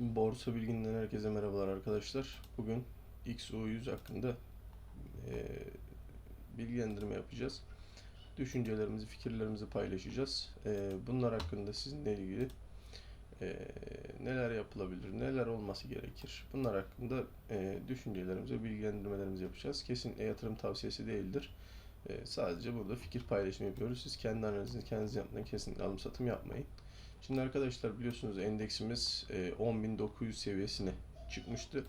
Borsa Bilgini'nden herkese merhabalar arkadaşlar. Bugün XO100 hakkında eee, bilgilendirme yapacağız. Düşüncelerimizi, fikirlerimizi paylaşacağız. Eee, bunlar hakkında sizinle ilgili eee, neler yapılabilir, neler olması gerekir? Bunlar hakkında eee, düşüncelerimizi, bilgilendirmelerimizi yapacağız. Kesinlikle yatırım tavsiyesi değildir. Eee, sadece burada fikir paylaşımı yapıyoruz. Siz kendi analizinizi kendiniz yapmayın. Kesinlikle alım satım yapmayın. Şimdi arkadaşlar biliyorsunuz endeksimiz e, 10.900 seviyesine çıkmıştı.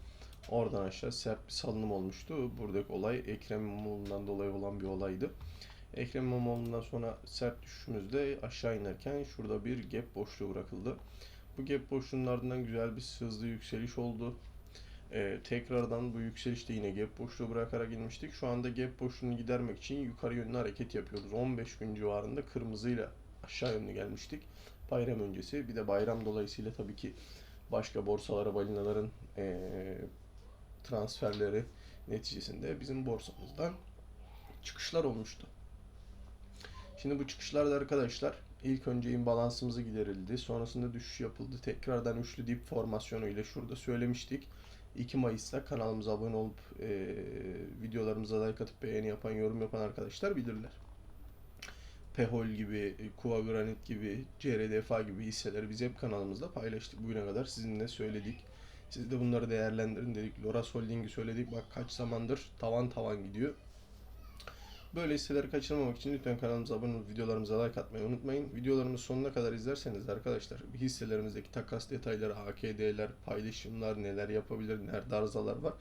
Oradan aşağı sert bir salınım olmuştu. Buradaki olay Ekrem İmamoğlu'ndan dolayı olan bir olaydı. Ekrem İmamoğlu'ndan sonra sert düşüşümüzde aşağı inerken şurada bir gap boşluğu bırakıldı. Bu gap boşluğunun ardından güzel bir hızlı yükseliş oldu. Ee, tekrardan bu yükselişte yine gap boşluğu bırakarak inmiştik. Şu anda gap boşluğunu gidermek için yukarı yönlü hareket yapıyoruz. 15 gün civarında kırmızıyla aşağı yönlü gelmiştik. Bayram öncesi. Bir de bayram dolayısıyla tabii ki başka borsalara, balinaların eee, transferleri neticesinde bizim borsamızdan çıkışlar olmuştu. Şimdi bu çıkışlarda arkadaşlar ilk önce imbalansımızı giderildi. Sonrasında düşüş yapıldı. Tekrardan üçlü dip formasyonu ile şurada söylemiştik. 2 Mayıs'ta kanalımıza abone olup eee, videolarımıza like atıp beğeni yapan, yorum yapan arkadaşlar bilirler. Pehol gibi, Kuva Granit gibi, CRDFA gibi hisseleri biz hep kanalımızda paylaştık bugüne kadar. Sizinle söyledik. Siz de bunları değerlendirin dedik. Loras Holding'i söyledik. Bak kaç zamandır tavan tavan gidiyor. Böyle hisseleri kaçırmamak için lütfen kanalımıza abone olup videolarımıza like atmayı unutmayın. Videolarımızı sonuna kadar izlerseniz arkadaşlar hisselerimizdeki takas detayları, AKD'ler, paylaşımlar, neler yapabilir, nerede arızalar var,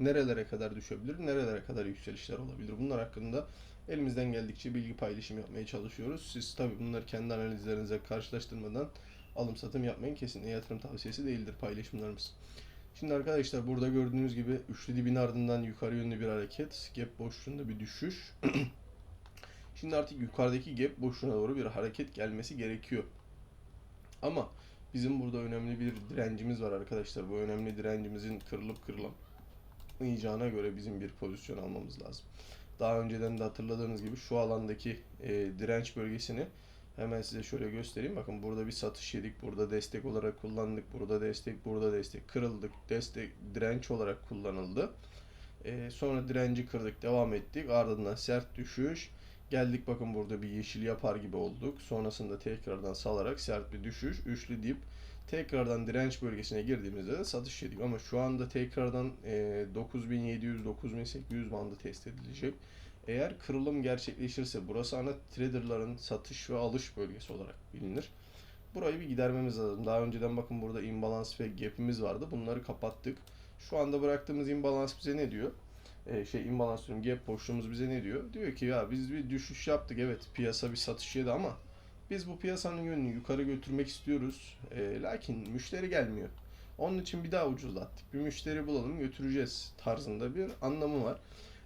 nerelere kadar düşebilir, nerelere kadar yükselişler olabilir. Bunlar hakkında elimizden geldikçe bilgi paylaşım yapmaya çalışıyoruz. Siz tabi bunları kendi analizlerinize karşılaştırmadan alım satım yapmayın. Kesinlikle yatırım tavsiyesi değildir paylaşımlarımız. Şimdi arkadaşlar burada gördüğünüz gibi üçlü dibin ardından yukarı yönlü bir hareket. Gap boşluğunda bir düşüş. Şimdi artık yukarıdaki gap boşluğuna doğru bir hareket gelmesi gerekiyor. Ama bizim burada önemli bir direncimiz var arkadaşlar. Bu önemli direncimizin kırılıp kırılamayacağına göre bizim bir pozisyon almamız lazım. Daha önceden de hatırladığınız gibi şu alandaki e, direnç bölgesini hemen size şöyle göstereyim. Bakın burada bir satış yedik. Burada destek olarak kullandık. Burada destek, burada destek. Kırıldık. Destek, direnç olarak kullanıldı. E, sonra direnci kırdık. Devam ettik. Ardından sert düşüş. Geldik bakın burada bir yeşil yapar gibi olduk. Sonrasında tekrardan salarak sert bir düşüş. Üçlü dip. Tekrardan direnç bölgesine girdiğimizde de satış yedik. Ama şu anda tekrardan e, 9700-9800 bandı test edilecek. Eğer kırılım gerçekleşirse burası ana traderların satış ve alış bölgesi olarak bilinir. Burayı bir gidermemiz lazım. Daha önceden bakın burada imbalans ve gap'imiz vardı. Bunları kapattık. Şu anda bıraktığımız imbalans bize ne diyor? Ee, şey imbalans diyorum gap boşluğumuz bize ne diyor? Diyor ki ya biz bir düşüş yaptık evet piyasa bir satış yedi ama biz bu piyasanın yönünü yukarı götürmek istiyoruz. Ee, lakin müşteri gelmiyor. Onun için bir daha ucuzlattık. Bir müşteri bulalım götüreceğiz tarzında bir anlamı var.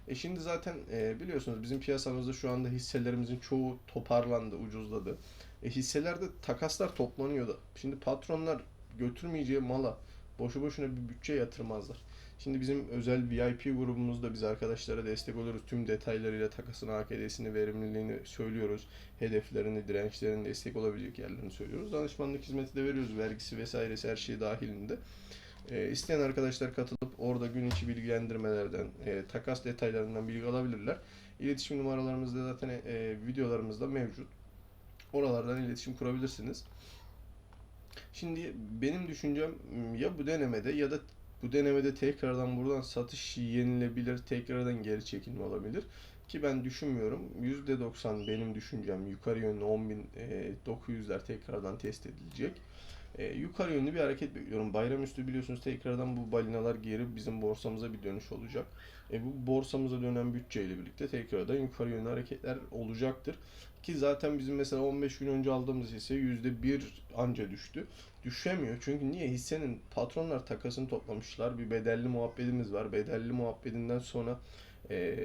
E şimdi zaten e, biliyorsunuz bizim piyasamızda şu anda hisselerimizin çoğu toparlandı, ucuzladı. E hisselerde takaslar toplanıyordu. Şimdi patronlar götürmeyeceği mala boşu boşuna bir bütçe yatırmazlar. Şimdi bizim özel VIP grubumuzda biz arkadaşlara destek oluyoruz. Tüm detaylarıyla takasın AKD'sini, verimliliğini söylüyoruz. Hedeflerini, dirençlerini, destek olabilecek yerlerini söylüyoruz. Danışmanlık hizmeti de veriyoruz. Vergisi vesairesi her şey dahilinde. E, isteyen arkadaşlar katılıp orada gün içi bilgilendirmelerden, e, takas detaylarından bilgi alabilirler. İletişim numaralarımız da zaten e, videolarımızda mevcut. Oralardan iletişim kurabilirsiniz. Şimdi benim düşüncem ya bu denemede ya da bu denemede tekrardan buradan satış yenilebilir, tekrardan geri çekilme olabilir. Ki ben düşünmüyorum. %90 benim düşüncem yukarı yönlü 10.900'ler tekrardan test edilecek. E, yukarı yönlü bir hareket bekliyorum. Bayramüstü biliyorsunuz tekrardan bu balinalar geri bizim borsamıza bir dönüş olacak. E, bu borsamıza dönen bütçeyle birlikte tekrardan yukarı yönlü hareketler olacaktır. Ki zaten bizim mesela 15 gün önce aldığımız hisse %1 anca düştü. Düşemiyor çünkü niye? Hissenin patronlar takasını toplamışlar. Bir bedelli muhabbetimiz var. Bedelli muhabbetinden sonra e,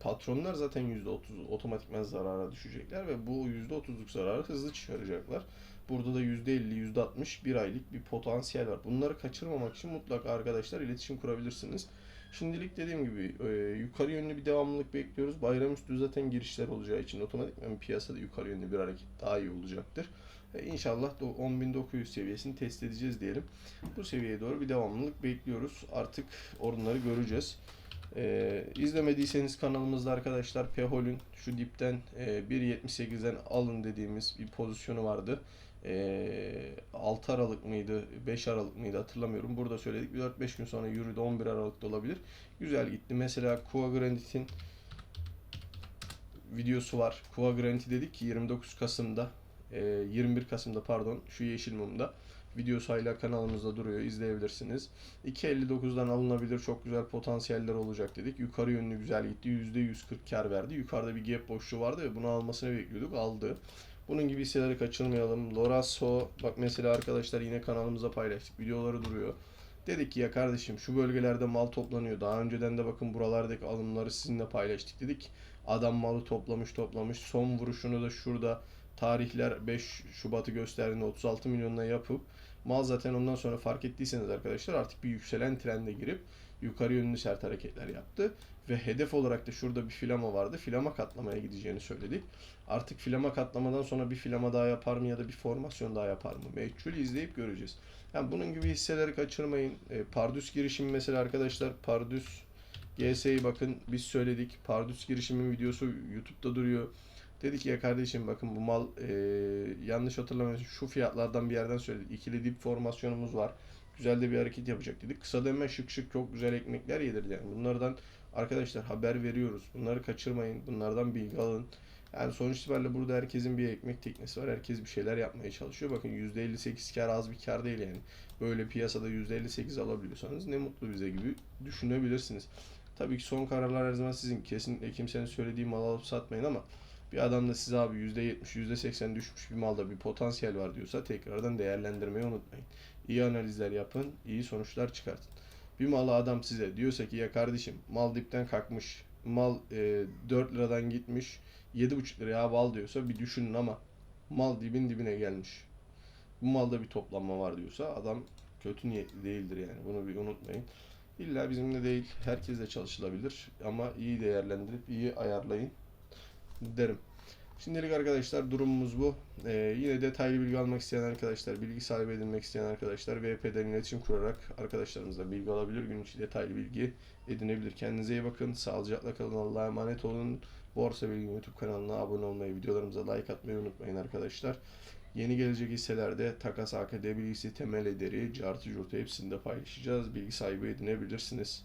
patronlar zaten %30 otomatikman zarara düşecekler ve bu %30'luk zararı hızlı çıkaracaklar. Burada da %50, %60 bir aylık bir potansiyel var. Bunları kaçırmamak için mutlaka arkadaşlar iletişim kurabilirsiniz. Şimdilik dediğim gibi e, yukarı yönlü bir devamlılık bekliyoruz. Bayramüstü zaten girişler olacağı için otomatikman piyasada yukarı yönlü bir hareket daha iyi olacaktır. E, İnşallah da 10.900 seviyesini test edeceğiz diyelim. Bu seviyeye doğru bir devamlılık bekliyoruz. Artık onları göreceğiz. Ee, izlemediyseniz kanalımızda arkadaşlar Pehol'ün şu dipten e, 1.78'den alın dediğimiz bir pozisyonu vardı. Ee, 6 Aralık mıydı, 5 Aralık mıydı hatırlamıyorum. Burada söyledik. Bir 4-5 gün sonra yürüdü. 11 Aralık'ta olabilir. Güzel gitti. Mesela Kua Granite'in videosu var. Kua Granite dedik ki 29 Kasım'da, e, 21 Kasım'da pardon, şu yeşil mumda. Videosu hala kanalımızda duruyor. izleyebilirsiniz. 2.59'dan alınabilir. Çok güzel potansiyeller olacak dedik. Yukarı yönlü güzel gitti. %140 kar verdi. Yukarıda bir gap boşluğu vardı ve bunu almasını bekliyorduk. Aldı. Bunun gibi hisseleri kaçırmayalım. Loraso bak mesela arkadaşlar yine kanalımıza paylaştık. Videoları duruyor. Dedik ki ya kardeşim şu bölgelerde mal toplanıyor. Daha önceden de bakın buralardaki alımları sizinle paylaştık dedik. Adam malı toplamış toplamış. Son vuruşunu da şurada tarihler 5 Şubat'ı gösterdiğinde 36 milyonla yapıp mal zaten ondan sonra fark ettiyseniz arkadaşlar artık bir yükselen trende girip yukarı yönlü sert hareketler yaptı. Ve hedef olarak da şurada bir filama vardı. Filama katlamaya gideceğini söyledik. Artık filama katlamadan sonra bir filama daha yapar mı ya da bir formasyon daha yapar mı? Meçhul izleyip göreceğiz. Yani bunun gibi hisseleri kaçırmayın. E, Pardüs girişimi mesela arkadaşlar Pardüs GS'yi bakın biz söyledik. Pardüs girişimin videosu YouTube'da duruyor. Dedi ki ya kardeşim bakın bu mal e, yanlış hatırlamıyorsam şu fiyatlardan bir yerden söyledik. İkili dip formasyonumuz var. Güzel de bir hareket yapacak dedik. Kısa deme şık şık çok güzel ekmekler yedirdi yani. Bunlardan arkadaşlar haber veriyoruz. Bunları kaçırmayın. Bunlardan bilgi alın. Yani sonuç itibariyle burada herkesin bir ekmek teknesi var. Herkes bir şeyler yapmaya çalışıyor. Bakın %58 kar az bir kar değil yani. Böyle piyasada %58 alabiliyorsanız ne mutlu bize gibi düşünebilirsiniz. Tabii ki son kararlar her zaman sizin. Kesinlikle kimsenin söylediği mal alıp satmayın ama bir adam da size abi %70, %80 düşmüş bir malda bir potansiyel var diyorsa tekrardan değerlendirmeyi unutmayın. İyi analizler yapın, iyi sonuçlar çıkartın. Bir malı adam size diyorsa ki ya kardeşim mal dipten kalkmış, mal e, 4 liradan gitmiş, 7,5 liraya abi al diyorsa bir düşünün ama mal dibin dibine gelmiş. Bu malda bir toplanma var diyorsa adam kötü niyetli değildir yani. Bunu bir unutmayın. İlla bizimle değil, herkesle çalışılabilir ama iyi değerlendirip iyi ayarlayın derim. Şimdilik arkadaşlar durumumuz bu. Ee, yine detaylı bilgi almak isteyen arkadaşlar, bilgi sahibi edinmek isteyen arkadaşlar VP'den iletişim kurarak arkadaşlarımızla bilgi alabilir. Gün içi detaylı bilgi edinebilir. Kendinize iyi bakın. Sağlıcakla kalın. Allah'a emanet olun. Borsa Bilgi YouTube kanalına abone olmayı, videolarımıza like atmayı unutmayın arkadaşlar. Yeni gelecek hisselerde takas AKD bilgisi, temel ederi, cartı curtu hepsini de paylaşacağız. Bilgi sahibi edinebilirsiniz.